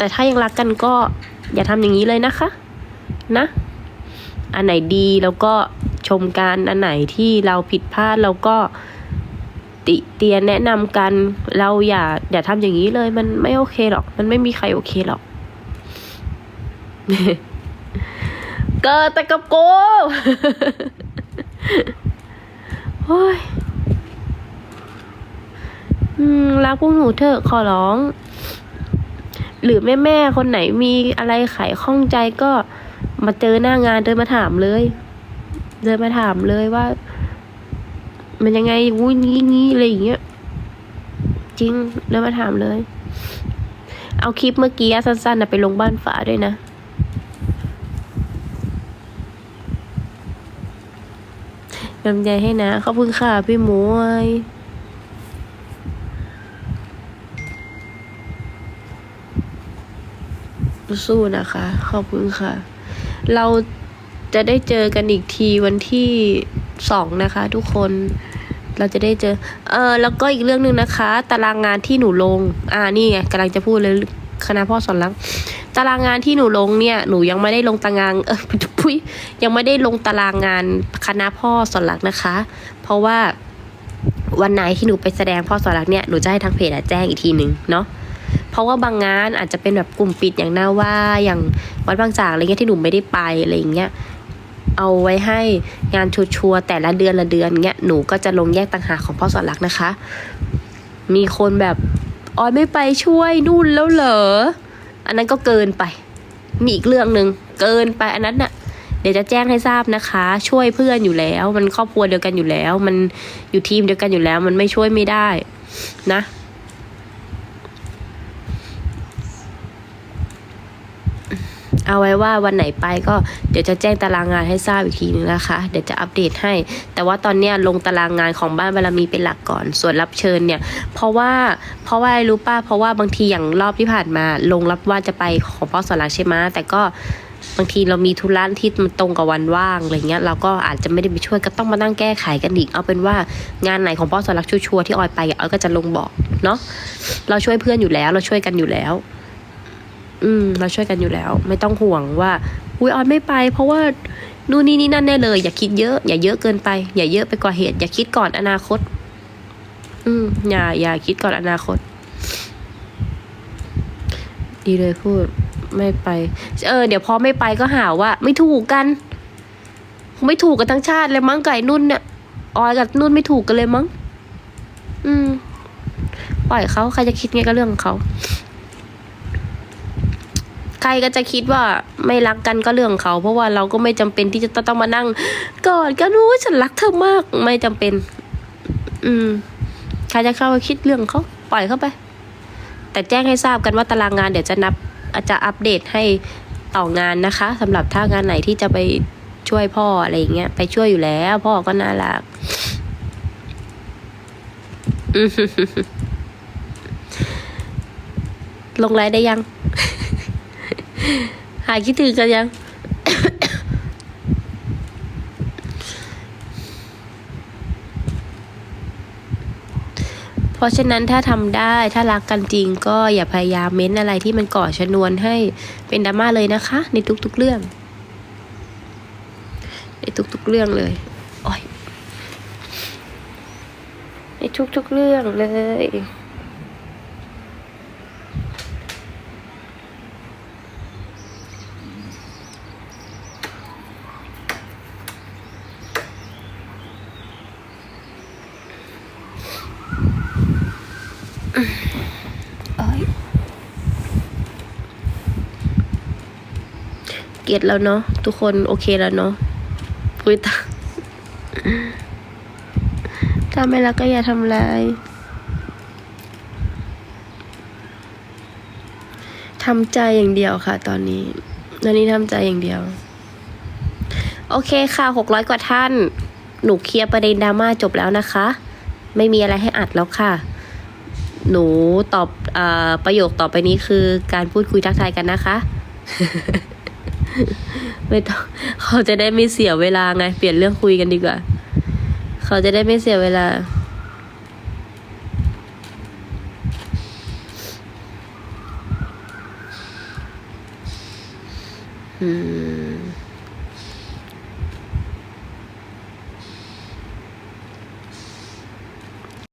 แต่ถ้ายังรักกันก็อย่าทำอย่างนี้เลยนะคะ นะ อันไหนดีแล้วก็ชมกันอันไหนที่เราผิดพลาดเราก็ติเตียนแนะนำกันเราอย่าอย่าทำอย่างนี้เลย มันไม่โอเคหรอก มันไม่มีใครโอเคหรอกเกิดแต่กับกูโอ้ยรักพวกหนูเถอะขอร้อง หรือแม่แม่ๆคนไหนมีอะไรไขข้องใจก็มาเจอหน้างานเดินมาถามเลย เดินมาถามเลยว่า มันยังไงวุ้ยงี้งี้อะไรอย่างเงี้ยจริงเดินมาถามเลย เอาคลิปเมื่อกี้สั้นๆนะไปลงบ้านฝาด้วยนะกำลังใจให้นะขอบคุณค่ะพี่หมวย สู้นะคะ ขอบคุณค่ะ เราจะได้เจอกันอีกทีวันที่สองนะคะ ทุกคนเราจะได้เจอ เออแล้วก็อีกเรื่องหนึ่งนะคะ ตารางงานที่หนูลง อ่านี่ไงกำลังจะพูดเลยคณะพ่อสอนรักตารางงานที่หนูลงเนี่ย หนูยังไม่ได้ลงตาราง เออพุยยังไม่ได้ลงตารางงานคณะพ่อสอนรักนะคะ เพราะว่าวันไหนที่หนูไปแสดงพ่อสอนรักเนี่ย หนูจะให้ทางเพจแจ้งอีกทีหนึ่งเนาะ เพราะว่าบางงานอาจจะเป็นแบบกลุ่มปิดอย่างหน้าว่าอย่างวัดบางจากอะไรเงี้ยที่หนูไม่ได้ไปอะไรอย่างเงี้ยเอาไว้ให้งานชัวร์แต่ละเดือนละเดือนเงี้ยหนูก็จะลงแยกต่างหากของพ่อสอนรักนะคะ มีคนแบบออยไม่ไปช่วยนู่นแล้วเหรออันนั้นก็เกินไป มีอีกเรื่องหนึ่งเกินไปอันนั้นน่ะเดี๋ยวจะแจ้งให้ทราบนะคะ ช่วยเพื่อนอยู่แล้ว มันครอบครัวเดียวกันอยู่แล้ว มันอยู่ทีมเดียวกันอยู่แล้ว มันไม่ช่วยไม่ได้ นะ เอาไว้ว่าวันไหนไปก็เดี๋ยวจะแจ้งตารางงานให้ทราบอีกทีนึงนะคะ เดี๋ยวจะอัปเดตให้ แต่ว่าตอนเนี้ยลงตารางงานของบ้านบารมีเป็นหลักก่อน ส่วนรับเชิญเนี่ย เพราะว่าเพราะว่าอะไรรู้ป้าเพราะว่าบางทีอย่างรอบที่ผ่านมา ลงรับว่าจะไปของพ่อสอนรักใช่ไหมแต่ก็บางทีเรามีธุระที่มันตรงกับวันว่างอะไรเงี้ยเราก็อาจจะไม่ได้ไปช่วยก็ต้องมานั่งแก้ไขกันอีก เอาเป็นว่างานไหนของพ่อสอนรักชัวร์ๆที่ออยไปออยก็จะลงบอกเนาะเราช่วยเพื่อนอยู่แล้วเราช่วยกันอยู่แล้ว อืม เราช่วยกันอยู่แล้ว ไม่ต้องห่วงว่า อุ้ยออนไม่ไป เพราะว่านู่นนี่นี่นั่นแน่เลย อย่าคิดเยอะ อย่าเยอะเกินไป อย่าเยอะไปกว่าเหตุ อย่าคิดก่อนอนาคต อืม อย่า อย่าคิดก่อนอนาคต ดีเลยพูด ไม่ไป เออ เดี๋ยวพอไม่ไปก็หาว่า ไม่ถูกกัน ไม่ถูกกันทั้งชาติเลยมั้งไก่นุ่นเนี่ย ออยกับนุ่นไม่ถูกกันเลยมั้ง อืม ปล่อยเขาใครจะคิดไงก็เรื่องของเขา ใครก็จะคิดว่าไม่รักกันก็เรื่องเขา เพราะว่าเราก็ไม่จำเป็นที่จะต้องมานั่งกอดกันรู้ว่าฉันรักเธอมากไม่จำเป็น อืมใครจะเข้ามาคิดเรื่องเขาปล่อยเข้าไป แต่แจ้งให้ทราบกันว่าตารางงานเดี๋ยวจะนับอาจจะอัปเดตให้ต่องานนะคะสำหรับถ้างานไหนที่จะไปช่วยพ่ออะไรอย่างเงี้ยไปช่วยอยู่แล้ว พ่อก็น่ารักลงไลน์ได้ยัง หายคิดถึงกันยัง เพราะฉะนั้นถ้าทำได้ถ้ารักกันจริงก็อย่าพยายามเม้นอะไรที่มันก่อชนวนให้เป็นดราม่าเลยนะคะ ในทุกๆเรื่อง ในทุกๆเรื่องเลยโอ้ยในทุกๆเรื่องเลย โอ้ยเกียดแล้วเนาะทุกคนโอเคแล้วเนาะปุ้ยตาถ้าไม่รักก็อย่าทำลายทำใจอย่างเดียวค่ะ ตอนนี้ตอนนี้ทำใจอย่างเดียว โอเคค่ะหกร้อยกว่าท่าน หนูเคลียร์ประเด็นดราม่าจบแล้วนะคะ ไม่มีอะไรให้อัดแล้วค่ะ หนูตอบอประโยคต่อไปนี้คือการพูดคุยทักทายกันนะคะ ไม่ต้องเขาจะได้ไม่เสียเวลาไง เปลี่ยนเรื่องคุยกันดีกว่า เขาจะได้ไม่เสียเวลาอืม